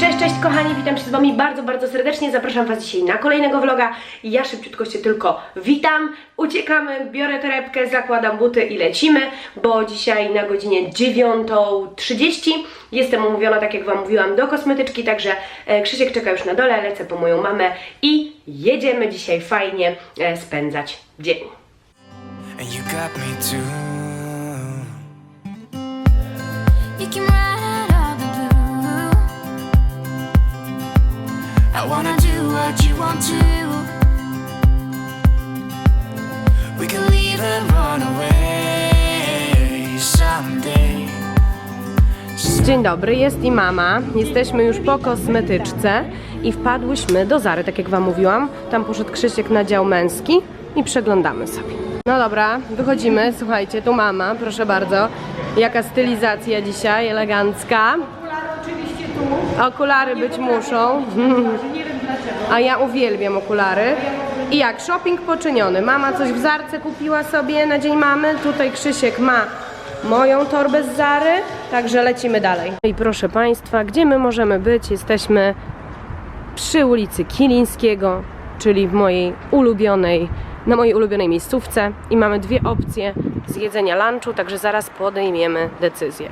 Cześć, cześć kochani, witam się z Wami bardzo, bardzo serdecznie. Zapraszam Was dzisiaj na kolejnego vloga. Ja szybciutko się tylko witam. Uciekamy, biorę torebkę, zakładam buty i lecimy, bo dzisiaj na godzinie 9.30 jestem umówiona, tak jak Wam mówiłam, do kosmetyczki, także e, Krzysiek czeka już na dole, lecę po moją mamę i jedziemy dzisiaj fajnie e, spędzać dzień. and you got me too. You right I wanna do what you want to. We can leave and run away someday. Dzień dobry, jest i mama. Jesteśmy już po kosmetyczce i wpadłyśmy do Zary, tak jak Wam mówiłam. Tam poszedł Krzysiek na dział męski i przeglądamy sobie. No dobra, wychodzimy. Słuchajcie, tu mama, proszę bardzo. Jaka stylizacja dzisiaj, elegancka. Okulary być muszą. A ja uwielbiam okulary. I jak, shopping poczyniony. Mama coś w Zarce kupiła sobie na dzień mamy. Tutaj Krzysiek ma moją torbę z Zary, także lecimy dalej. I proszę Państwa, gdzie my możemy być? Jesteśmy przy ulicy Kilińskiego, czyli w mojej ulubionej, na mojej ulubionej miejscówce i mamy dwie opcje z jedzenia lunchu, także zaraz podejmiemy decyzję.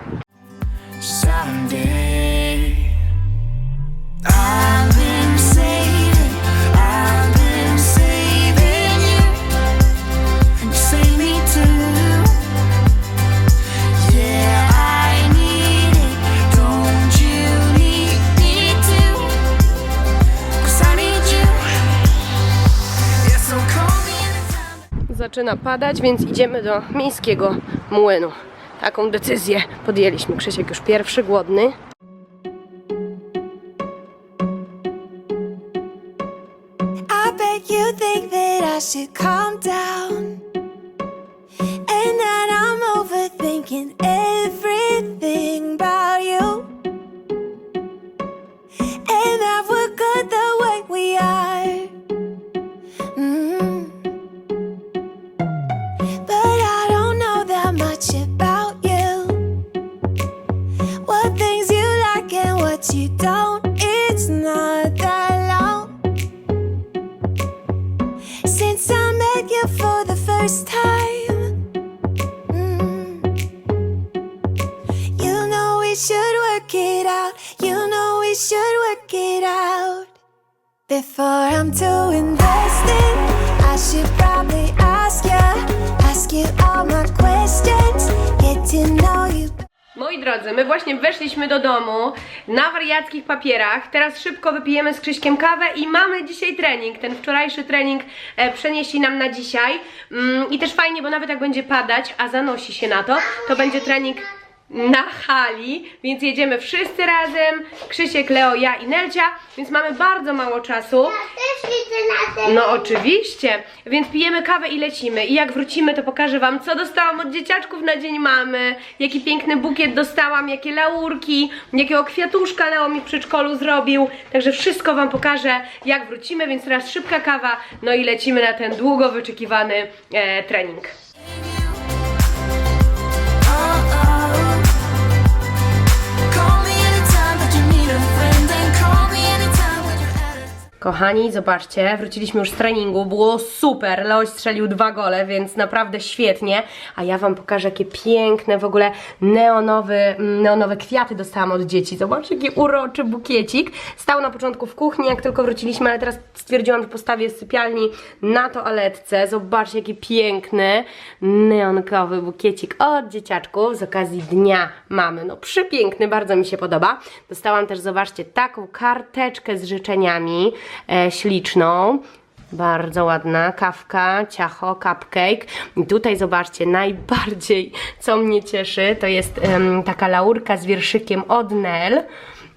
Someday. Zaczyna padać, więc idziemy do miejskiego młynu. Taką decyzję podjęliśmy. Krzysiek już pierwszy, głodny. Should calm down. And that I'm overthinking everything about you. And that we're good the way we are. Mhm. But I don't know that much about you. What things you like and what you don't. I'm too invested, I should probably ask you, ask you all my questions, get to know you. Moi drodzy, my właśnie weszliśmy do domu na wariackich papierach. Teraz szybko wypijemy z Krzyśkiem kawę i mamy dzisiaj trening. Ten wczorajszy trening e, przenieśli nam na dzisiaj. Mm, I też fajnie, bo nawet jak będzie padać, a zanosi się na to, to będzie trening na hali, więc jedziemy wszyscy razem. Krzysiek, Leo, ja i Nelcia, więc mamy bardzo mało czasu. Też widzę na. No oczywiście, więc pijemy kawę i lecimy. I jak wrócimy, to pokażę wam, co dostałam od dzieciaczków na dzień mamy, jaki piękny bukiet dostałam, jakie laurki, jakiego kwiatuszka Leo mi w przedszkolu zrobił. Także wszystko wam pokażę, jak wrócimy, więc teraz szybka kawa, no i lecimy na ten długo wyczekiwany e, trening. Kochani, zobaczcie, wróciliśmy już z treningu, było super, Leoś strzelił dwa gole, więc naprawdę świetnie, a ja wam pokażę, jakie piękne w ogóle neonowe, neonowe kwiaty dostałam od dzieci, zobaczcie, jaki uroczy bukiecik, stał na początku w kuchni, jak tylko wróciliśmy, ale teraz stwierdziłam, że postawię sypialni na toaletce, zobaczcie, jaki piękny neonkowy bukiecik od dzieciaczków. Z okazji Dnia Mamy, no przepiękny, bardzo mi się podoba, dostałam też, zobaczcie, taką karteczkę z życzeniami, śliczną. Bardzo ładna kawka, ciacho, cupcake. I tutaj zobaczcie, najbardziej co mnie cieszy, to jest em, taka laurka z wierszykiem od Nel.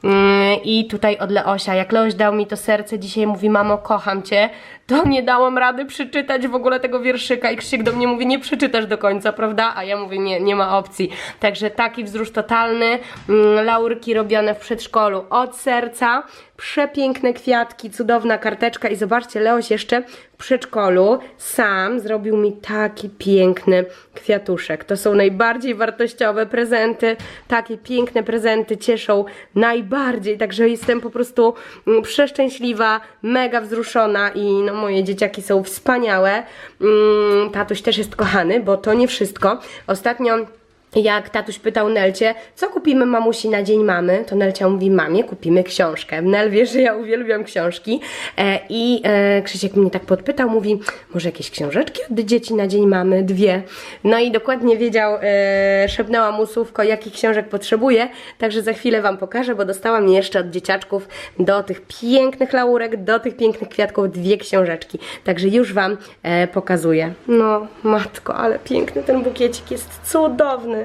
Mm, I tutaj od Leosia, jak Leoś dał mi to serce, dzisiaj mówi, mamo, kocham cię, to nie dałam rady przeczytać w ogóle tego wierszyka i Krzysiek do mnie mówi, nie przeczytasz do końca, prawda? A ja mówię, nie, nie ma opcji. Także taki wzrusz totalny, mm, laurki robione w przedszkolu od serca, przepiękne kwiatki, cudowna karteczka i zobaczcie, Leoś jeszcze w przedszkolu sam zrobił mi taki piękny kwiat kwiatuszek. To są najbardziej wartościowe prezenty. Takie piękne prezenty cieszą najbardziej. Także jestem po prostu mm, przeszczęśliwa, mega wzruszona i no, moje dzieciaki są wspaniałe. Mm, Tatuś też jest kochany, bo to nie wszystko. Ostatnio jak tatuś pytał Nelcie, co kupimy mamusi na dzień mamy, to Nelcia mówi, mamie kupimy książkę. Nel wie, że ja uwielbiam książki e, i e, Krzysiek mnie tak podpytał, mówi, może jakieś książeczki od dzieci na dzień mamy? Dwie. No i dokładnie wiedział, e, szepnęła mu słówko, jakich książek potrzebuje, także za chwilę Wam pokażę, bo dostałam jeszcze od dzieciaczków do tych pięknych laurek, do tych pięknych kwiatków dwie książeczki. Także już Wam e, pokazuję. No, matko, ale piękny ten bukiecik jest cudowny.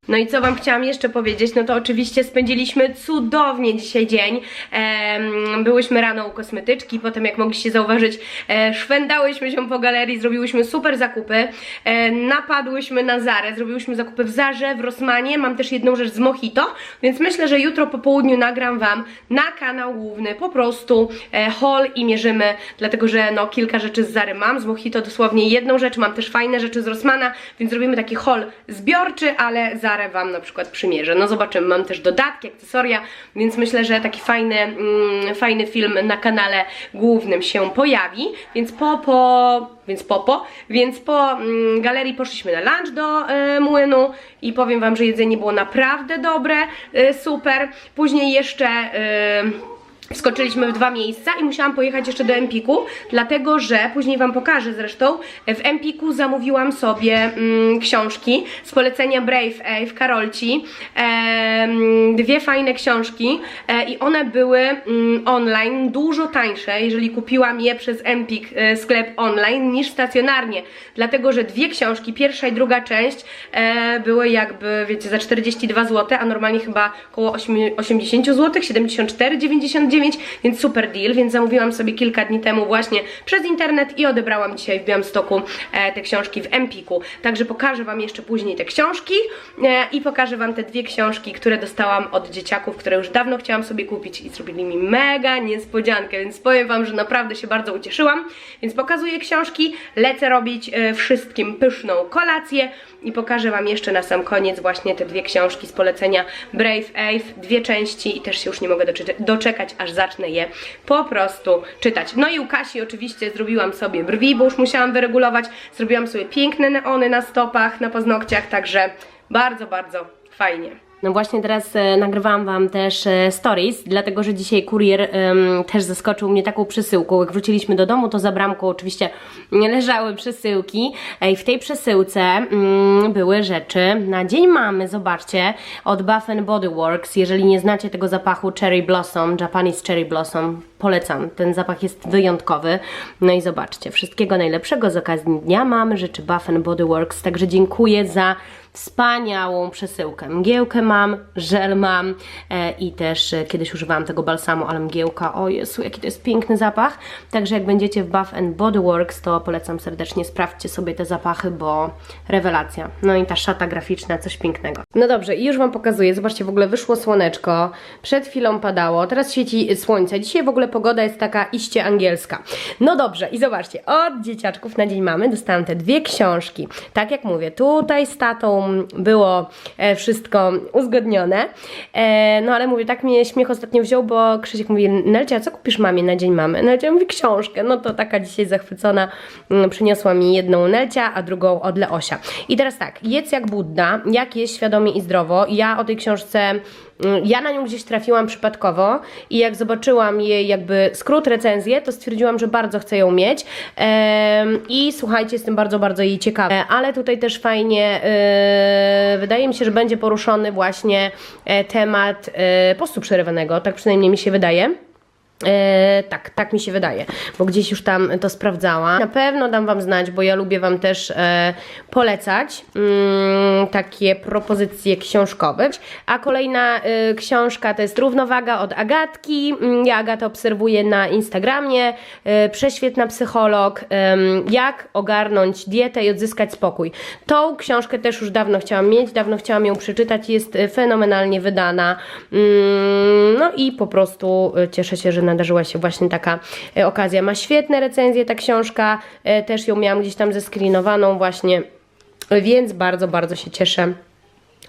No i co Wam chciałam jeszcze powiedzieć, no to oczywiście spędziliśmy cudownie dzisiaj dzień. Byłyśmy rano u kosmetyczki, potem jak mogliście zauważyć, e, się po galerii, zrobiłyśmy super zakupy, e, napadłyśmy na Zarę, zrobiłyśmy zakupy w Zarze, w Rossmanie, mam też jedną rzecz z Mojito, więc myślę, że jutro po południu nagram Wam na kanał główny po prostu e, haul i mierzymy, dlatego że no kilka rzeczy z Zary mam, z Mojito dosłownie jedną rzecz, mam też fajne rzeczy z Rossmana, więc zrobimy taki haul zbiorczy, ale Wam na przykład przymierzę. No zobaczymy, mam też dodatki, akcesoria, więc myślę, że taki fajny, mm, fajny film na kanale głównym się pojawi, więc po, po, więc po, po, więc po mm, galerii poszliśmy na lunch do e, młynu i powiem Wam, że jedzenie było naprawdę dobre, e, super. Później jeszcze... E, Wskoczyliśmy w dwa miejsca i musiałam pojechać jeszcze do Empiku, dlatego że później Wam pokażę zresztą. W Empiku zamówiłam sobie mm, książki z polecenia Brave Ave Karolci. Em, dwie fajne książki e, i one były mm, online dużo tańsze, jeżeli kupiłam je przez Empik e, sklep online niż stacjonarnie. Dlatego, że dwie książki, pierwsza i druga część e, były jakby, wiecie, za 42 zł, a normalnie chyba około 8 80 zł, 74,99 więc super deal, więc zamówiłam sobie kilka dni temu właśnie przez internet i odebrałam dzisiaj w Białymstoku e, te książki w Empiku. Także pokażę Wam jeszcze później te książki e, i pokażę Wam te dwie książki, które dostałam od dzieciaków, które już dawno chciałam sobie kupić i zrobili mi mega niespodziankę, więc powiem Wam, że naprawdę się bardzo ucieszyłam. Więc pokazuję książki, lecę robić e, wszystkim pyszną kolację i pokażę Wam jeszcze na sam koniec właśnie te dwie książki z polecenia Brave Ave, dwie części i też się już nie mogę doczekać, aż zacznę je po prostu czytać. No i u Kasi oczywiście zrobiłam sobie brwi, bo już musiałam wyregulować, zrobiłam sobie piękne neony na stopach, na paznokciach, także bardzo, bardzo fajnie. No właśnie teraz e, nagrywałam Wam też e, stories, dlatego że dzisiaj kurier też zaskoczył mnie taką przesyłką. Jak wróciliśmy do domu, to za bramką oczywiście leżały przesyłki i w tej przesyłce mm, były rzeczy na Dzień Mamy, zobaczcie, od Bath Body Works. Jeżeli nie znacie tego zapachu Cherry Blossom, Japanese Cherry Blossom, polecam. Ten zapach jest wyjątkowy. No i zobaczcie, wszystkiego najlepszego z okazji Dnia Mamy, rzeczy Bath Body Works. Także dziękuję za wspaniałą przesyłkę. Mgiełkę mam, żel mam e, i też e, kiedyś używałam tego balsamu, ale mgiełka, o Jezu, jaki to jest piękny zapach. Także jak będziecie w Bath Body Works, to polecam serdecznie, sprawdźcie sobie te zapachy, bo rewelacja. No i ta szata graficzna, coś pięknego. No dobrze, i już Wam pokazuję. Zobaczcie, w ogóle wyszło słoneczko, przed chwilą padało, teraz świeci słońce. Dzisiaj w ogóle pogoda jest taka iście angielska. No dobrze, i zobaczcie, od dzieciaczków na dzień mamy dostałam te dwie książki. Tak jak mówię, tutaj z tatą było e, wszystko uzgodnione. E, no ale mówię, tak mnie śmiech ostatnio wziął, bo Krzysiek mówi, Nelcia, co kupisz mamie na dzień mamy? Nelcia mówi, książkę. No to taka dzisiaj zachwycona mm, przyniosła mi jedną Nelcia, a drugą od Leosia. I teraz tak, jedz jak Budda, jak jest świadomie i zdrowo. Ja o tej książce ja na nią gdzieś trafiłam przypadkowo i jak zobaczyłam jej jakby skrót recenzję, to stwierdziłam, że bardzo chcę ją mieć i słuchajcie, jestem bardzo, bardzo jej ciekawa. E, Ale tutaj też fajnie, e, wydaje mi się, że będzie poruszony właśnie e, temat postu przerywanego, tak przynajmniej mi się wydaje. E, tak, tak mi się wydaje, bo gdzieś już tam to sprawdzałam. Na pewno dam Wam znać, bo ja lubię Wam też e, polecać mm, takie propozycje książkowe. A kolejna e, książka to jest Równowaga od Agatki. Mm, Ja Agatę obserwuję na Instagramie. Prześwietna psycholog. Jak ogarnąć dietę i odzyskać spokój. Tą książkę też już dawno chciałam mieć, dawno chciałam ją przeczytać. Jest fenomenalnie wydana. Mm, no i po prostu cieszę się, że nadarzyła się właśnie taka e, okazja. Ma świetne recenzje ta książka, e, też ją miałam gdzieś tam zeskrinowaną właśnie więc bardzo, bardzo się cieszę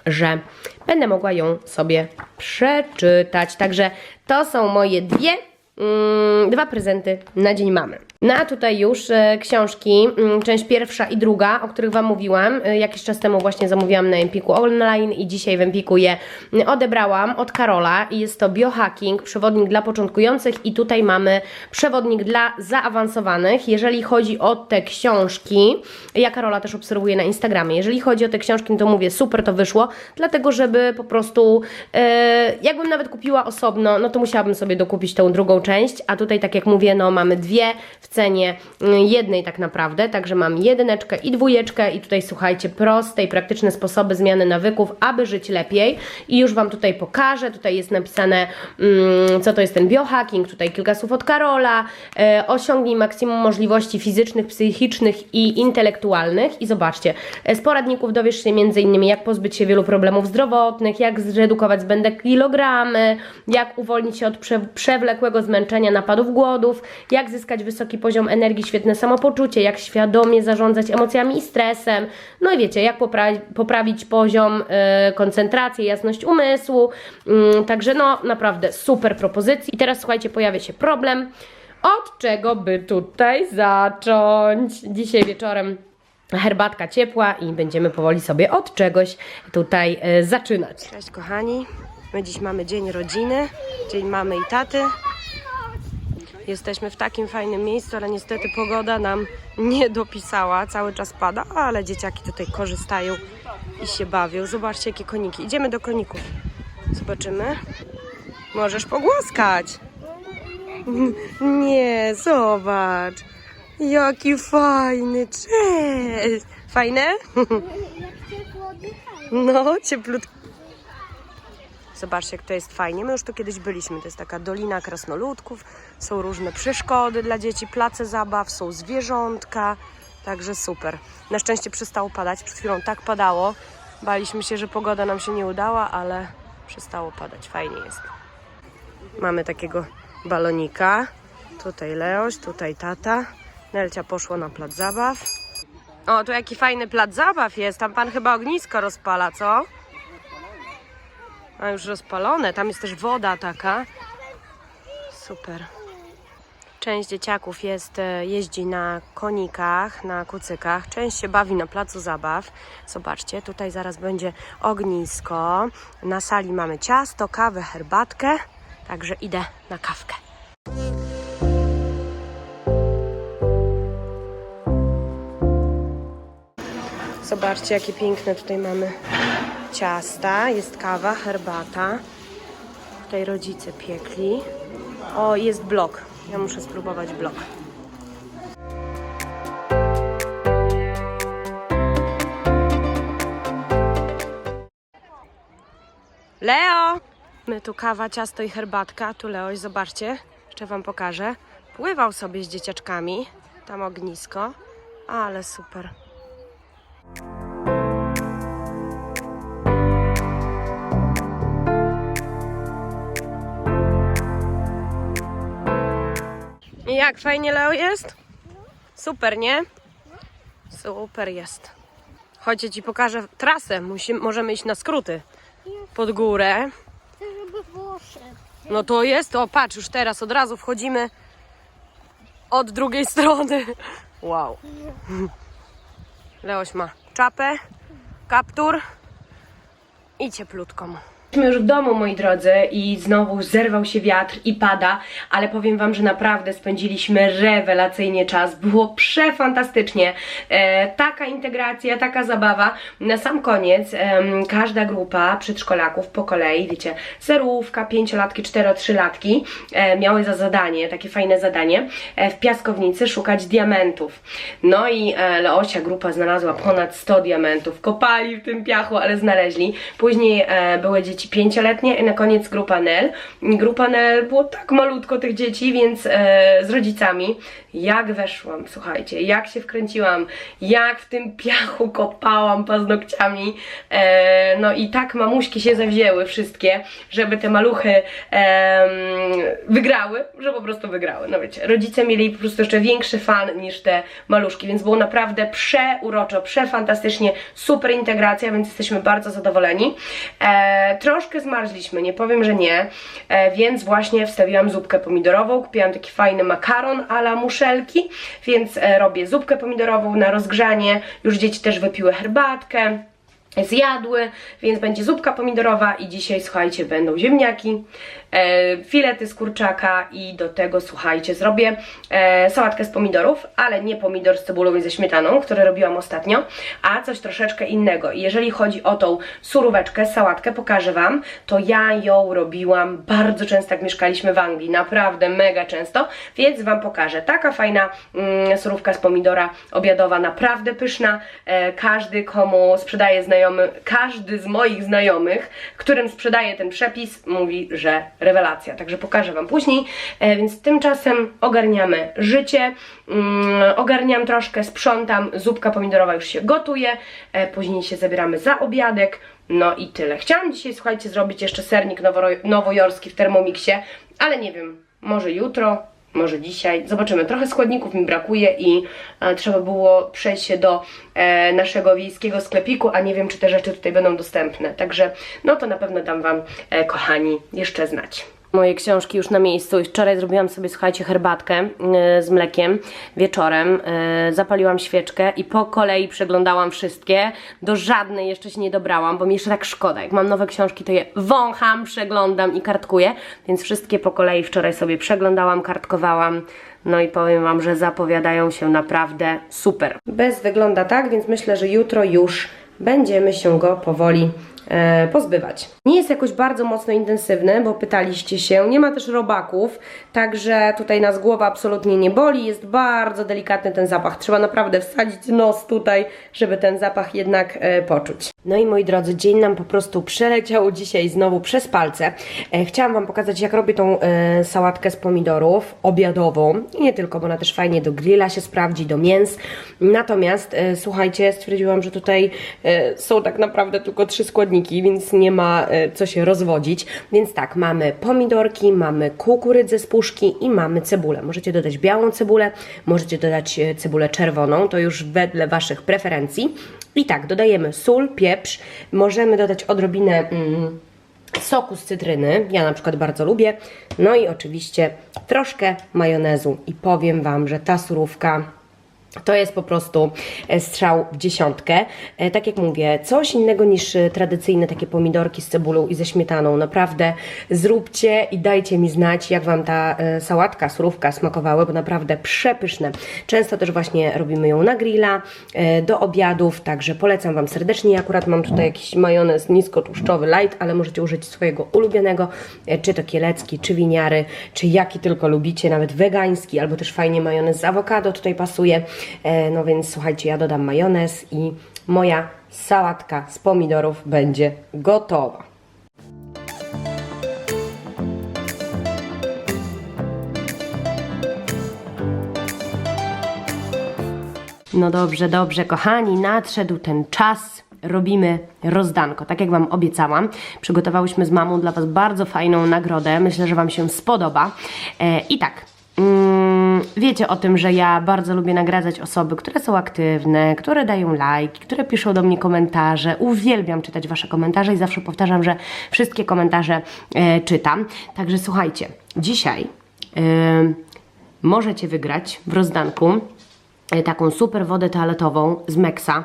że będę mogła ją sobie przeczytać. Także to są moje dwie, mm, dwa prezenty na Dzień Mamy. No a tutaj już e, książki, mm, część pierwsza i druga, o których Wam mówiłam. E, jakiś czas temu właśnie zamówiłam na Empiku online i dzisiaj w Empiku je mm, odebrałam od Karola i jest to biohacking, przewodnik dla początkujących i tutaj mamy przewodnik dla zaawansowanych. Jeżeli chodzi o te książki, ja Karola też obserwuję na Instagramie. Jeżeli chodzi o te książki, to mówię, super to wyszło, dlatego żeby po prostu, e, jakbym nawet kupiła osobno, no to musiałabym sobie dokupić tą drugą część, a tutaj tak jak mówię, no mamy dwie w cenie mm, jednej tak naprawdę, także mam jedyneczkę i dwójeczkę i tutaj słuchajcie, proste i praktyczne sposoby zmiany nawyków, aby żyć lepiej. I już Wam tutaj pokażę, tutaj jest napisane mm, co to jest ten biohacking, tutaj kilka słów od Karola, e, osiągnij maksimum możliwości fizycznych, psychicznych i intelektualnych. I zobaczcie, e, z poradników dowiesz się m.in. jak pozbyć się wielu problemów zdrowotnych, jak zredukować zbędne kilogramy, jak uwolnić się od prze przewlekłego zmęczenia, napadów głodów, jak zyskać wysoki poziom energii, świetne samopoczucie, jak świadomie zarządzać emocjami i stresem, no i wiecie, jak popra poprawić poziom e, koncentracji, jasność umysłu, Mm, także no naprawdę super propozycji. I teraz słuchajcie, pojawia się problem, od czego by tutaj zacząć? Dzisiaj wieczorem herbatka ciepła i będziemy powoli sobie od czegoś tutaj e, zaczynać. Cześć kochani, my dziś mamy dzień rodziny, dzień mamy i taty. Jesteśmy w takim fajnym miejscu, ale niestety pogoda nam nie dopisała, cały czas pada, ale dzieciaki tutaj korzystają i się bawią. Zobaczcie jakie koniki. Idziemy do koników. Zobaczymy. Możesz pogłaskać. Nie, zobacz. Jaki fajny, cześć. Fajne? No, cieplutko. Zobaczcie, jak to jest fajnie. My już tu kiedyś byliśmy. To jest taka dolina krasnoludków. Są różne przeszkody dla dzieci, place zabaw, są zwierzątka. Także super. Na szczęście przestało padać. Przed chwilą tak padało. Baliśmy się, że pogoda nam się nie udała, ale przestało padać. Fajnie jest. Mamy takiego balonika. Tutaj Leoś, tutaj tata. Nelcia poszła na plac zabaw. O, tu jaki fajny plac zabaw jest. Tam pan chyba ognisko rozpala, co? A już rozpalone. Tam jest też woda taka. Super. Część dzieciaków jest, e, jeździ na konikach, na kucykach. Część się bawi na placu zabaw. Zobaczcie, tutaj zaraz będzie ognisko. Na sali mamy ciasto, kawę, herbatkę. Także idę na kawkę. Zobaczcie, jakie piękne tutaj mamy ciasta. Jest kawa, herbata. Tutaj rodzice piekli. O, jest blok. Ja muszę spróbować blok. Leo! My tu kawa, ciasto i herbatka. Tu Leoś, zobaczcie. Jeszcze wam pokażę. Pływał sobie z dzieciaczkami. Tam ognisko. Ale super. Jak fajnie Leo jest? Super, nie? Super jest. Chodź, ja ci pokażę trasę. Musimy, możemy iść na skróty. Pod górę. Żeby. No to jest, o patrz, już teraz od razu wchodzimy od drugiej strony. Wow. Leoś ma czapę, kaptur i cieplutką. Jesteśmy już w domu, moi drodzy, i znowu zerwał się wiatr i pada, ale powiem Wam, że naprawdę spędziliśmy rewelacyjnie czas. Było przefantastycznie. E, taka integracja, taka zabawa. Na sam koniec em, każda grupa przedszkolaków po kolei, wiecie, zerówka, pięciolatki, cztero, trzylatki e, miały za zadanie, takie fajne zadanie, e, w piaskownicy szukać diamentów. No i e, Leosia grupa znalazła ponad 100 diamentów. Kopali w tym piachu, ale znaleźli. Później e, były dzieci dzieci pięcioletnie i na koniec grupa NEL. Grupa NEL było tak malutko tych dzieci, więc e, z rodzicami. Jak weszłam, słuchajcie, jak się wkręciłam, jak w tym piachu kopałam paznokciami. E, no i tak mamuśki się zawzięły wszystkie, żeby te maluchy em, wygrały, że po prostu wygrały. No wiecie, rodzice mieli po prostu jeszcze większy fan niż te maluszki, więc było naprawdę przeuroczo, przefantastycznie, super integracja, więc jesteśmy bardzo zadowoleni. E, troszkę zmarzliśmy, nie powiem, że nie, e, więc właśnie wstawiłam zupkę pomidorową, kupiłam taki fajny makaron a la muszelki, więc e, robię zupkę pomidorową na rozgrzanie, już dzieci też wypiły herbatkę zjadły, więc będzie zupka pomidorowa i dzisiaj, słuchajcie, będą ziemniaki, filety z kurczaka i do tego, słuchajcie, zrobię e, sałatkę z pomidorów, ale nie pomidor z cebulą i ze śmietaną, które robiłam ostatnio, a coś troszeczkę innego. Jeżeli chodzi o tą suróweczkę, sałatkę, pokażę Wam, to ja ją robiłam bardzo często, jak mieszkaliśmy w Anglii, naprawdę mega często, więc Wam pokażę. Taka fajna mm, surówka z pomidora obiadowa, naprawdę pyszna, e, każdy komu sprzedaje znajomy, każdy z moich znajomych, którym sprzedaje ten przepis, mówi, że rewelacja. Także pokażę Wam później. E, więc tymczasem ogarniamy życie, mm, ogarniam troszkę, sprzątam, zupka pomidorowa już się gotuje, e, później się zabieramy za obiadek. No i tyle. Chciałam dzisiaj, słuchajcie, zrobić jeszcze sernik nowojorski w Thermomixie, ale nie wiem, może jutro, może dzisiaj. Zobaczymy. Trochę składników mi brakuje i e, trzeba było przejść się do e, naszego wiejskiego sklepiku, a nie wiem, czy te rzeczy tutaj będą dostępne. Także, no to na pewno dam Wam, e, kochani, jeszcze znać. Moje książki już na miejscu i wczoraj zrobiłam sobie, słuchajcie, herbatkę e, z mlekiem wieczorem. E, zapaliłam świeczkę i po kolei przeglądałam wszystkie. Do żadnej jeszcze się nie dobrałam, bo mi jeszcze tak szkoda. Jak mam nowe książki, to je wącham, przeglądam i kartkuję. Więc wszystkie po kolei wczoraj sobie przeglądałam, kartkowałam. No i powiem Wam, że zapowiadają się naprawdę super. Bez wygląda tak, więc myślę, że jutro już będziemy się go powoli pozbywać. Nie jest jakoś bardzo mocno intensywny, bo pytaliście się. Nie ma też robaków, także tutaj nas głowa absolutnie nie boli. Jest bardzo delikatny ten zapach. Trzeba naprawdę wsadzić nos tutaj, żeby ten zapach jednak e, poczuć. No i moi drodzy, dzień nam po prostu przeleciał dzisiaj znowu przez palce. E, chciałam Wam pokazać, jak robię tą e, sałatkę z pomidorów obiadową. I nie tylko, bo ona też fajnie do grilla się sprawdzi, do mięs. Natomiast e, słuchajcie, stwierdziłam, że tutaj e, są tak naprawdę tylko trzy składniki, więc nie ma e, co się rozwodzić. Więc tak, mamy pomidorki, mamy kukurydzę z puszki i mamy cebulę. Możecie dodać białą cebulę, możecie dodać e, cebulę czerwoną, to już wedle Waszych preferencji. I tak, dodajemy sól, pieprz, możemy dodać odrobinę mm, soku z cytryny, ja na przykład bardzo lubię, no i oczywiście troszkę majonezu i powiem Wam, że ta surówka to jest po prostu e, strzał w dziesiątkę. E, Tak jak mówię, coś innego niż e, tradycyjne takie pomidorki z cebulą i ze śmietaną. Naprawdę zróbcie i dajcie mi znać, jak Wam ta sałatka, surówka smakowały, bo naprawdę przepyszne. Często też właśnie robimy ją na grilla, do obiadów, także polecam Wam serdecznie. Ja akurat mam tutaj jakiś majonez niskotłuszczowy light, ale możecie użyć swojego ulubionego, czy to kielecki, czy winiary, czy jaki tylko lubicie, nawet wegański, albo też fajnie majonez z awokado tutaj pasuje. E, No więc słuchajcie, ja dodam majonez i moja sałatka z pomidorów będzie gotowa. No dobrze, dobrze, kochani, nadszedł ten czas. Robimy rozdanko. Tak jak Wam obiecałam, przygotowałyśmy z mamą dla Was bardzo fajną nagrodę. Myślę, że Wam się spodoba. E, I tak, mm, wiecie o tym, że ja bardzo lubię nagradzać osoby, które są aktywne, które dają lajki, które piszą do mnie komentarze. Uwielbiam czytać Wasze komentarze i zawsze powtarzam, że wszystkie komentarze e, czytam. Także słuchajcie, dzisiaj e, możecie wygrać w rozdanku e, taką super wodę toaletową z Mexa.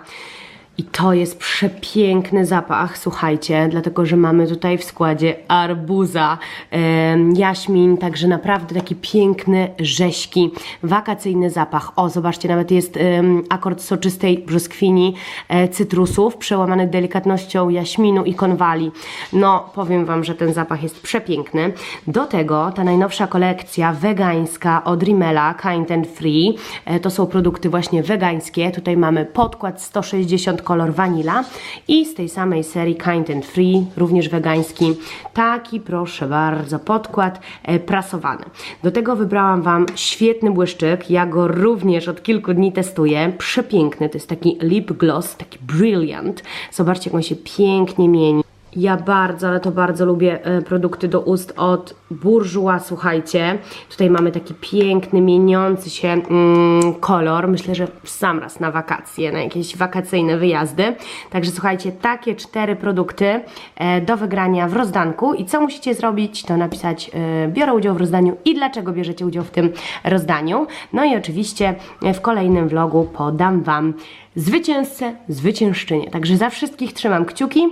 I to jest przepiękny zapach, słuchajcie, dlatego że mamy tutaj w składzie arbuza, em, jaśmin, także naprawdę taki piękny, rześki, wakacyjny zapach. O, zobaczcie, nawet jest em, akord soczystej brzoskwini, e, cytrusów, przełamany delikatnością jaśminu i konwali. No, powiem Wam, że ten zapach jest przepiękny. Do tego ta najnowsza kolekcja wegańska od Rimmela, Kind and Free. E, To są produkty właśnie wegańskie. Tutaj mamy podkład 160 kolor vanilla i z tej samej serii Kind and Free, również wegański, taki proszę bardzo podkład e, prasowany. Do tego wybrałam Wam świetny błyszczyk, ja go również od kilku dni testuję, przepiękny, to jest taki lip gloss, taki brilliant, zobaczcie jak on się pięknie mieni. Ja bardzo, ale to bardzo lubię e, produkty do ust od Bourjois, słuchajcie. Tutaj mamy taki piękny, mieniący się mm, kolor. Myślę, że sam raz na wakacje, na jakieś wakacyjne wyjazdy. Także słuchajcie, takie cztery produkty e, do wygrania w rozdanku. I co musicie zrobić, to napisać e, biorę udział w rozdaniu i dlaczego bierzecie udział w tym rozdaniu. No i oczywiście w kolejnym vlogu podam Wam zwycięzcę, zwyciężczynię. Także za wszystkich trzymam kciuki.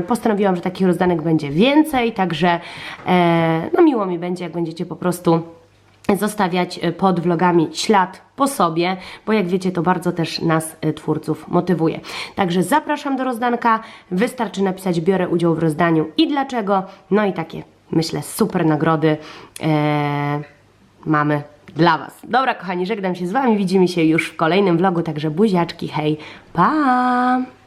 Postanowiłam, że takich rozdanek będzie więcej, także e, no miło mi będzie, jak będziecie po prostu zostawiać e, pod vlogami ślad po sobie, bo jak wiecie, to bardzo też nas, e, twórców, motywuje. Także zapraszam do rozdanka. Wystarczy napisać biorę udział w rozdaniu i dlaczego. No i takie, myślę, super nagrody mamy dla Was. Dobra, kochani, żegnam się z Wami. Widzimy się już w kolejnym vlogu, także buziaczki, hej, pa!